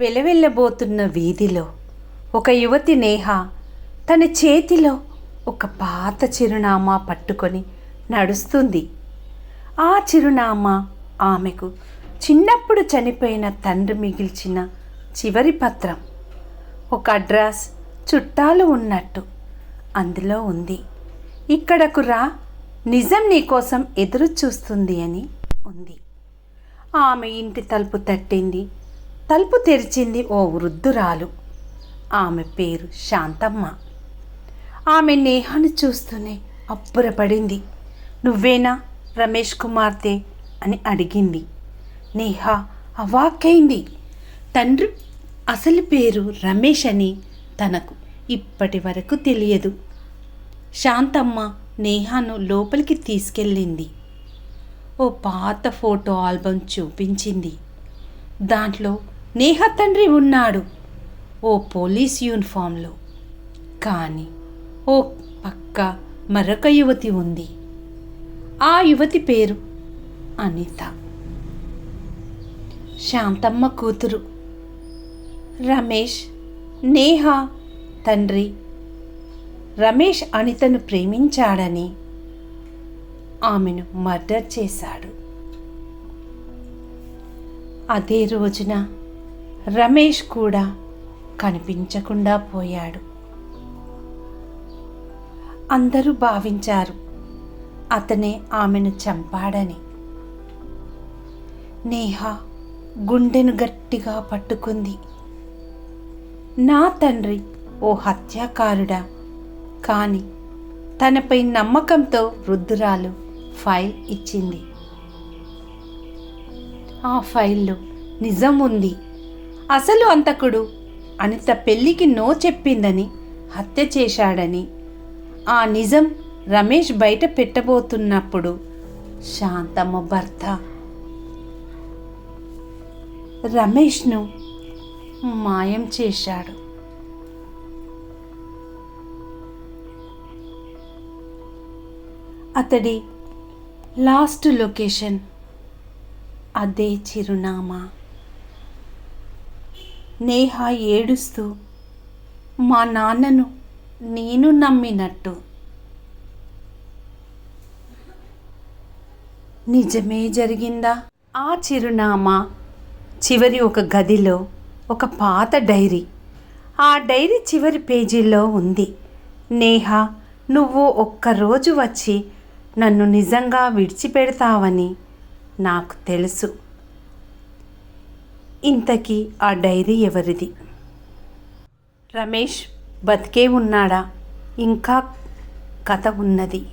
వెలవెళ్ళబోతున్న వీధిలో ఒక యువతి నేహ తన చేతిలో ఒక పాత చిరునామా పట్టుకొని నడుస్తుంది. ఆ చిరునామా ఆమెకు చిన్నప్పుడు చనిపోయిన తండ్రి మిగిల్చిన చివరి పత్రం. ఒక అడ్రస్ చుట్టాలు ఉన్నట్టు అందులో ఉంది. ఇక్కడకు రా నిజం నీకోసం ఎదురు చూస్తుంది అని ఉంది. ఆమె ఇంటి తలుపు తట్టింది. తలుపు తెరిచింది ఓ వృద్ధురాలు. ఆమె పేరు శాంతమ్మ. ఆమె నేహాను చూస్తూనే అప్పురపడింది నువ్వేనా రమేష్ కుమార్తె? అని అడిగింది. నేహ అవాక్కైంది తండ్రి అసలు పేరు రమేష్ అని తనకు ఇప్పటి వరకు తెలియదు. శాంతమ్మ నేహాను లోపలికి తీసుకెళ్ళింది. ఓ పాత ఫోటో ఆల్బమ్ చూపించింది. దాంట్లో నేహ తండ్రి ఉన్నాడు. ఓ పోలీస్ యూనిఫామ్లో. కానీ ఓ పక్క మరొక యువతి ఉంది. ఆ యువతి పేరు అనిత. శాంతమ్మ కూతురు. రమేష్ నేహ తండ్రి. రమేష్ అనితను ప్రేమించాడని ఆమెను మర్డర్ చేశాడు. అదే రోజున రమేష్ కూడా కనిపించకుండా పోయాడు. అందరూ భావించారు అతనే ఆమెను చంపాడని. నేహ గుండెను గట్టిగా పట్టుకుంది. నా తండ్రి ఓ హత్యాకారుడా కానీ తనపై నమ్మకంతో వృద్ధురాలు ఫైల్ ఇచ్చింది. ఆ ఫైల్లో నిజం ఉంది. అసలు అంతకుడు అనిత పెళ్ళికి నో చెప్పిందని హత్య చేశాడని. ఆ నిజం రమేష్ బయట పెట్టబోతున్నప్పుడు శాంతమ్మ భర్త రమేష్ను మాయం చేశాడు. అతడి లాస్ట్ లొకేషన్ అదే చిరునామా. నేహ ఏడుస్తూ మా నాన్నను నేను నమ్మినట్టు. నిజమే జరిగిందా? ఆ చిరునామా చివరి ఒక గదిలో ఒక పాత డైరీ. ఆ డైరీ చివరి పేజీలో ఉంది. నేహ నువ్వు ఒక్కరోజు వచ్చి నన్ను నిజంగా విడిచిపెడతావని నాకు తెలుసు. ఇంతకీ ఆ డైరీ ఎవరిది? రమేష్ బతికే ఉన్నాడా? ఇంకా కథ ఉన్నది.